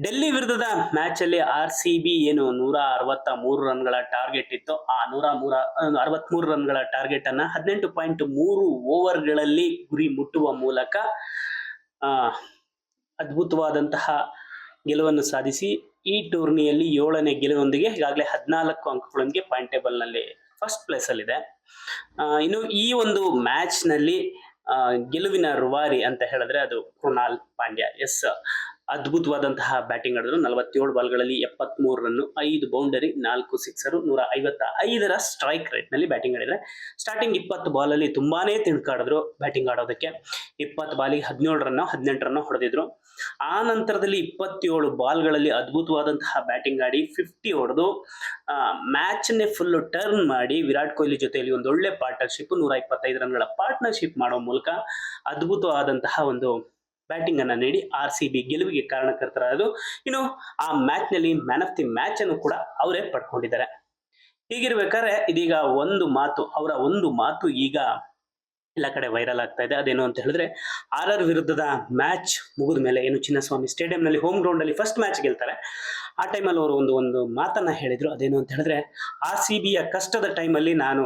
ಡೆಲ್ಲಿ ವಿರುದ್ಧದ ಮ್ಯಾಚ್ ಅಲ್ಲಿ R C B ಏನು ನೂರ ಅರವತ್ತ ಮೂರು ರನ್ಗಳ ಟಾರ್ಗೆಟ್ ಇತ್ತು. ಆ ನೂರ ಮೂರ ಅರವತ್ಮೂರು ರನ್ಗಳ ಟಾರ್ಗೆಟ್ ಅನ್ನ ಹದಿನೆಂಟು ಪಾಯಿಂಟ್ ಮೂರು ಓವರ್ಗಳಲ್ಲಿ ಗುರಿ ಮುಟ್ಟುವ ಮೂಲಕ ಅದ್ಭುತವಾದಂತಹ ಗೆಲುವನ್ನು ಸಾಧಿಸಿ ಈ ಟೂರ್ನಿಯಲ್ಲಿ ಏಳನೇ ಗೆಲುವೊಂದಿಗೆ ಈಗಾಗಲೇ ಹದಿನಾಲ್ಕು ಅಂಕಗಳೊಂದಿಗೆ ಪಾಯಿಂಟ್ ಟೇಬಲ್ನಲ್ಲಿ ಫಸ್ಟ್ ಪ್ಲೇಸ್ ಅಲ್ಲಿದೆ ಇನ್ನು ಈ ಒಂದು ಮ್ಯಾಚ್ನಲ್ಲಿ ಗೆಲುವಿನ ರುವಾರಿ ಅಂತ ಹೇಳಿದ್ರೆ ಅದು ಕೃಣಾಲ್ ಪಾಂಡ್ಯ. ಎಸ್ ಅದ್ಭುತವಾದಂತಹ ಬ್ಯಾಟಿಂಗ್ ಆಡಿದ್ರು. ನಲವತ್ತೇಳು ಬಾಲ್ಗಳಲ್ಲಿ ಎಪ್ಪತ್ಮೂರು ರನ್ನು ಐದು ಬೌಂಡರಿ, ನಾಲ್ಕು ಸಿಕ್ಸರು ನೂರ ಐವತ್ತ ಐದರ ಸ್ಟ್ರೈಕ್ ರೇಟ್ನಲ್ಲಿ ಬ್ಯಾಟಿಂಗ್ ಆಡಿದ್ರೆ. ಸ್ಟಾರ್ಟಿಂಗ್ ಇಪ್ಪತ್ತು ಬಾಲಲ್ಲಿ ತುಂಬಾನೇ ತಿಳ್ಕಾಡಿದ್ರು ಬ್ಯಾಟಿಂಗ್ ಆಡೋದಕ್ಕೆ. ಇಪ್ಪತ್ತು ಬಾಲಿಗೆ ಹದಿನೇಳು ರನ್ ಹದಿನೆಂಟು ರನ್ ಹೊಡೆದಿದ್ರು. ಆ ನಂತರದಲ್ಲಿ ಇಪ್ಪತ್ತೇಳು ಬಾಲ್ಗಳಲ್ಲಿ ಅದ್ಭುತವಾದಂತಹ ಬ್ಯಾಟಿಂಗ್ ಆಡಿ ಫಿಫ್ಟಿ ಹೊಡೆದು ಮ್ಯಾಚ್ನೇ ಫುಲ್ ಟರ್ನ್ ಮಾಡಿ ವಿರಾಟ್ ಕೊಹ್ಲಿ ಜೊತೆಯಲ್ಲಿ ಒಂದು ಒಳ್ಳೆ ಪಾರ್ಟ್ನರ್ಶಿಪ್ ನೂರ ಇಪ್ಪತ್ತೈದು ರನ್ಗಳ ಪಾರ್ಟ್ನರ್ಶಿಪ್ ಮಾಡೋ ಮೂಲಕ ಅದ್ಭುತವಾದಂತಹ ಒಂದು ಬ್ಯಾಟಿಂಗ್ ಅನ್ನ ನೀಡಿ ಆರ್ ಸಿ ಬಿ ಗೆಲುವಿಗೆ ಕಾರಣಕರ್ತರಾದ್ರು ಇನ್ನು ಆ ಮ್ಯಾಚ್ನಲ್ಲಿ ಮ್ಯಾನ್ ಆಫ್ ದಿ ಮ್ಯಾಚ್ ಅನ್ನು ಕೂಡ ಅವರೇ ಪಡ್ಕೊಂಡಿದ್ದಾರೆ. ಹೀಗಿರ್ಬೇಕಾದ್ರೆ ಇದೀಗ ಒಂದು ಮಾತು, ಅವರ ಒಂದು ಮಾತು ಈಗ ಎಲ್ಲ ಕಡೆ ವೈರಲ್ ಆಗ್ತಾ ಇದೆ. ಅದೇನು ಅಂತ ಹೇಳಿದ್ರೆ ಆರ್ ಆರ್ ವಿರುದ್ಧದ ಮ್ಯಾಚ್ ಮುಗಿದ ಮೇಲೆ ಏನು ಚಿನ್ನಸ್ವಾಮಿ ಸ್ಟೇಡಿಯಂ ನಲ್ಲಿ ಹೋಮ್ ಗ್ರೌಂಡ್ ಅಲ್ಲಿ ಫಸ್ಟ್ ಮ್ಯಾಚ್ ಗೆಲ್ತಾರೆ. ಆ ಟೈಮಲ್ಲಿ ಅವರು ಒಂದು ಒಂದು ಮಾತನ್ನ ಹೇಳಿದ್ರು. ಅದೇನು ಅಂತ ಹೇಳಿದ್ರೆ ಆರ್ ಸಿ ಬಿಯ ಕಷ್ಟದ ಟೈಮಲ್ಲಿ ನಾನು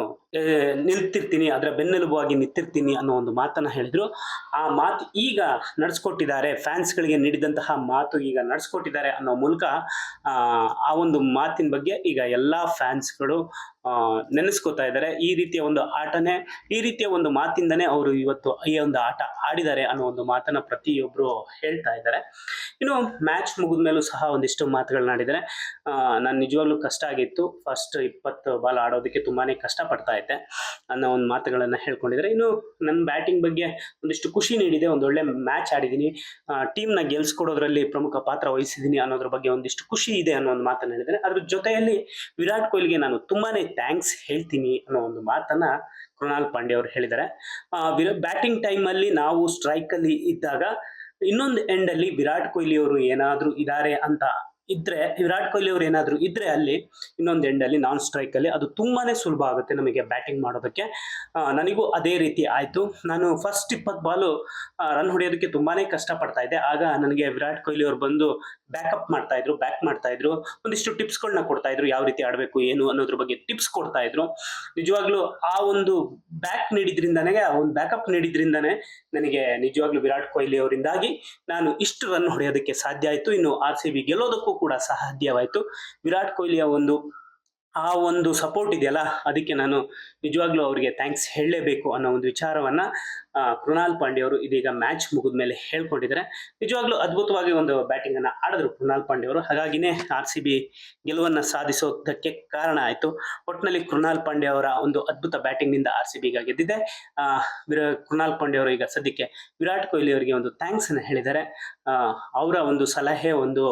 ನಿಲ್ತಿರ್ತೀನಿ ಅದರ ಬೆನ್ನೆಲುಬಾಗಿ ನಿಂತಿರ್ತೀನಿ ಅನ್ನೋ ಒಂದು ಮಾತನ್ನು ಹೇಳಿದ್ರು. ಆ ಮಾತು ಈಗ ನಡೆಸ್ಕೊಟ್ಟಿದ್ದಾರೆ ಫ್ಯಾನ್ಸ್ಗಳಿಗೆ ನೀಡಿದಂತಹ ಮಾತು ಈಗ ನಡೆಸ್ಕೊಟ್ಟಿದ್ದಾರೆ ಅನ್ನೋ ಮೂಲಕ ಆ, ಒಂದು ಮಾತಿನ ಬಗ್ಗೆ ಈಗ ಎಲ್ಲ ಫ್ಯಾನ್ಸ್ಗಳು ನೆನೆಸ್ಕೋತಾ ಇದ್ದಾರೆ. ಈ ರೀತಿಯ ಒಂದು ಆಟನೇ ಈ ರೀತಿಯ ಒಂದು ಮಾತಿಂದನೇ ಅವರು ಇವತ್ತು ಈ ಒಂದು ಆಟ ಆಡಿದ್ದಾರೆ ಅನ್ನೋ ಒಂದು ಮಾತನ್ನ ಪ್ರತಿಯೊಬ್ಬರು ಹೇಳ್ತಾ ಇದ್ದಾರೆ. ಇನ್ನು ಮ್ಯಾಚ್ ಮುಗಿದ ಮೇಲೂ ಸಹ ಒಂದಿಷ್ಟು ಮಾತುಗಳನ್ನ ಆಡಿದ್ದಾರೆ. ನಾನು ನಿಜವಾಗ್ಲೂ ಕಷ್ಟ ಆಗಿತ್ತು. ಫಸ್ಟ್ ಇಪ್ಪತ್ತು ಬಾಲ್ ಆಡೋದಕ್ಕೆ ತುಂಬಾನೇ ಕಷ್ಟಪಡ್ತಾ ಇದ್ದೆ ಅನ್ನೋ ಒಂದು ಮಾತುಗಳನ್ನು ಹೇಳ್ಕೊಂಡಿದ್ದಾರೆ. ಇನ್ನು ನನ್ನ ಬ್ಯಾಟಿಂಗ್ ಬಗ್ಗೆ ಒಂದಿಷ್ಟು ಖುಷಿ ನೀಡಿದೆ, ಒಂದು ಒಳ್ಳೆ ಮ್ಯಾಚ್ ಆಡಿದ್ದೀನಿ. ಟೀಮ್ನ ಗೆಲ್ಸ್ಕೊಡೋದ್ರಲ್ಲಿ ಪ್ರಮುಖ ಪಾತ್ರ ವಹಿಸಿದ್ದೀನಿ ಅನ್ನೋದ್ರ ಬಗ್ಗೆ ಒಂದಿಷ್ಟು ಖುಷಿ ಇದೆ ಅನ್ನೋ ಒಂದು ಮಾತನ್ನು ಹೇಳಿದ್ದಾರೆ. ಅದ್ರ ಜೊತೆಯಲ್ಲಿ ವಿರಾಟ್ ಕೊಹ್ಲಿಗೆ ನಾನು ತುಂಬಾನೇ ಥ್ಯಾಂಕ್ಸ್ ಹೇಳ್ತೀನಿ ಅನ್ನೋ ಒಂದು ಮಾತನ್ನ ಕೃಣಾಲ್ ಪಾಂಡೆ ಅವರು ಹೇಳಿದ್ದಾರೆ. ಬ್ಯಾಟಿಂಗ್ ಟೈಮಲ್ಲಿ ನಾವು ಸ್ಟ್ರೈಕ್ ಅಲ್ಲಿ ಇದ್ದಾಗ ಇನ್ನೊಂದು ಎಂಡಲ್ಲಿ ವಿರಾಟ್ ಕೊಹ್ಲಿ ಅವರು ಏನಾದರೂ ಇದ್ದಾರೆ ಅಂತ ಇದ್ರೆ ವಿರಾಟ್ ಕೊಹ್ಲಿ ಅವ್ರು ಏನಾದ್ರು ಇದ್ರೆ ಅಲ್ಲಿ ಇನ್ನೊಂದು ಎಂಡ್ ಅಲ್ಲಿ ನಾನ್ ಸ್ಟ್ರೈಕ್ ಅಲ್ಲಿ ಅದು ತುಂಬಾನೇ ಸುಲಭ ಆಗುತ್ತೆ ನಮಗೆ ಬ್ಯಾಟಿಂಗ್ ಮಾಡೋದಕ್ಕೆ. ನನಗೂ ಅದೇ ರೀತಿ ಆಯ್ತು. ನಾನು ಫಸ್ಟ್ ಇಪ್ಪತ್ತು ಬಾಲು ರನ್ ಹೊಡೆಯೋದಕ್ಕೆ ತುಂಬಾನೇ ಕಷ್ಟ ಪಡ್ತಾ ಇದ್ದೆ. ಆಗ ನನಗೆ ವಿರಾಟ್ ಕೊಹ್ಲಿ ಅವರು ಬಂದು ಬ್ಯಾಕಪ್ ಮಾಡ್ತಾ ಇದ್ರು ಬ್ಯಾಕ್ ಮಾಡ್ತಾ ಇದ್ರು. ಒಂದಿಷ್ಟು ಟಿಪ್ಸ್ಗಳನ್ನ ಕೊಡ್ತಾ ಇದ್ರು, ಯಾವ ರೀತಿ ಆಡಬೇಕು, ಏನು ಅನ್ನೋದ್ರ ಬಗ್ಗೆ ಟಿಪ್ಸ್ ಕೊಡ್ತಾ ಇದ್ರು. ನಿಜವಾಗ್ಲೂ ಆ ಒಂದು ಬ್ಯಾಕ್ ನೀಡಿದ್ರಿಂದಾನೇ, ಆ ಒಂದು ಬ್ಯಾಕಪ್ ನೀಡಿದ್ರಿಂದನೇ ನನಗೆ ನಿಜವಾಗ್ಲೂ ವಿರಾಟ್ ಕೊಹ್ಲಿ ಅವರಿಂದಾಗಿ ನಾನು ಇಷ್ಟು ರನ್ ಹೊಡೆಯೋದಕ್ಕೆ ಸಾಧ್ಯ ಆಯ್ತು. ಇನ್ನು ಆರ್ ಸಿ ಬಿ ಗೆಲ್ಲೋದಕ್ಕೂ ಕೂಡ ಸಾಧ್ಯವಾಯಿತು. ವಿರಾಟ್ ಕೊಹ್ಲಿಯ ಒಂದು, ಆ ಒಂದು ಸಪೋರ್ಟ್ ಇದೆಯಲ್ಲ? ಅದಕ್ಕೆ ನಾನು ನಿಜವಾಗ್ಲೂ ಅವರಿಗೆ ಥ್ಯಾಂಕ್ಸ್ ಹೇಳಲೇಬೇಕು ಅನ್ನೋ ಒಂದು ವಿಚಾರವನ್ನ ಕೃಣಾಲ್ ಪಾಂಡೆ ಅವರು ಇದೀಗ ಮ್ಯಾಚ್ ಮುಗಿದ ಮೇಲೆ ಹೇಳ್ಕೊಂಡಿದ್ದಾರೆ. ನಿಜವಾಗ್ಲೂ ಅದ್ಭುತವಾಗಿ ಒಂದು ಬ್ಯಾಟಿಂಗ್ ಅನ್ನ ಆಡಿದ್ರು ಕೃಣಾಲ್ ಪಾಂಡೆ ಅವರು. ಹಾಗಾಗಿನೇ ಆರ್ ಸಿ ಬಿ ಗೆಲುವನ್ನ ಸಾಧಿಸೋದಕ್ಕೆ ಕಾರಣ ಆಯಿತು. ಒಟ್ಟಿನಲ್ಲಿ ಕೃಣಾಲ್ ಪಾಂಡೆ ಅವರ ಒಂದು ಅದ್ಭುತ ಬ್ಯಾಟಿಂಗ್ನಿಂದ ಆರ್ ಸಿ ಬಿ ಗೆದ್ದಿದೆ. ಕೃಣಾಲ್ ಪಾಂಡೆ ಅವರು ಈಗ ಸದ್ಯಕ್ಕೆ ವಿರಾಟ್ ಕೊಹ್ಲಿ ಅವರಿಗೆ ಒಂದು ಥ್ಯಾಂಕ್ಸ್ ಅನ್ನ ಹೇಳಿದ್ದಾರೆ. ಅವರ ಒಂದು ಸಲಹೆ, ಒಂದು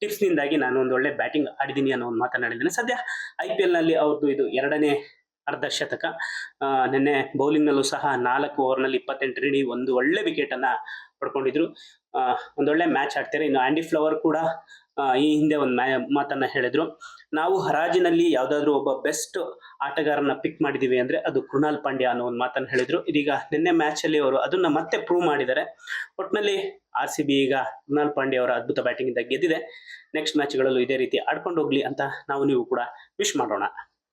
ಟಿಪ್ಸ್ ನಿಂದಾಗಿ ನಾನು ಒಂದು ಒಳ್ಳೆ ಬ್ಯಾಟಿಂಗ್ ಆಡಿದ್ದೀನಿ ಅನ್ನೋ ಒಂದು ಮಾತನಾಡಿದ್ದೇನೆ ಸದ್ಯ ಐ ಪಿ ಎಲ್ನಲ್ಲಿ ಅವ್ರದ್ದು ಇದು ಎರಡನೇ ಅರ್ಧ ಶತಕ. ನಿನ್ನೆ ಬೌಲಿಂಗ್ನಲ್ಲೂ ಸಹ ನಾಲ್ಕು ಓವರ್ನಲ್ಲಿ ಇಪ್ಪತ್ತೆಂಟು ರನ್ ಒಂದು ಒಳ್ಳೆ ವಿಕೆಟನ್ನು ಪಡ್ಕೊಂಡಿದ್ರು. ಒಂದೊಳ್ಳೆ ಮ್ಯಾಚ್ ಆಡ್ತಾರೆ? ಇನ್ನು ಆ್ಯಂಡಿ ಫ್ಲವರ್ ಕೂಡ ಈ ಹಿಂದೆ ಒಂದು ಮ್ಯಾ, ಮಾತನ್ನು ಹೇಳಿದರು. ನಾವು ಹರಾಜಿನಲ್ಲಿ ಯಾವುದಾದ್ರೂ ಒಬ್ಬ ಬೆಸ್ಟ್ ಆಟಗಾರನ ಪಿಕ್ ಮಾಡಿದ್ದೀವಿ ಅಂದರೆ ಅದು ಕೃಣಾಲ್ ಪಾಂಡ್ಯ ಅನ್ನೋ ಒಂದು ಮಾತನ್ನು ಹೇಳಿದರು. ಇದೀಗ ನಿನ್ನೆ ಮ್ಯಾಚಲ್ಲಿ ಅವರು ಅದನ್ನು ಮತ್ತೆ ಪ್ರೂವ್ ಮಾಡಿದ್ದಾರೆ. ಒಟ್ಟಿನಲ್ಲಿ ಆರ್ ಸಿ ಬಿ ಈಗ ಕೃಣಾಲ್ ಪಾಂಡ್ಯ ಅವರ ಅದ್ಭುತ ಬ್ಯಾಟಿಂಗಿಂದ ಗೆದ್ದಿದೆ. ನೆಕ್ಸ್ಟ್ ಮ್ಯಾಚ್ಗಳಲ್ಲೂ ಇದೇ ರೀತಿ ಆಡ್ಕೊಂಡು ಹೋಗ್ಲಿ ಅಂತ ನಾವು ನೀವು ಕೂಡ ವಿಶ್ ಮಾಡೋಣ.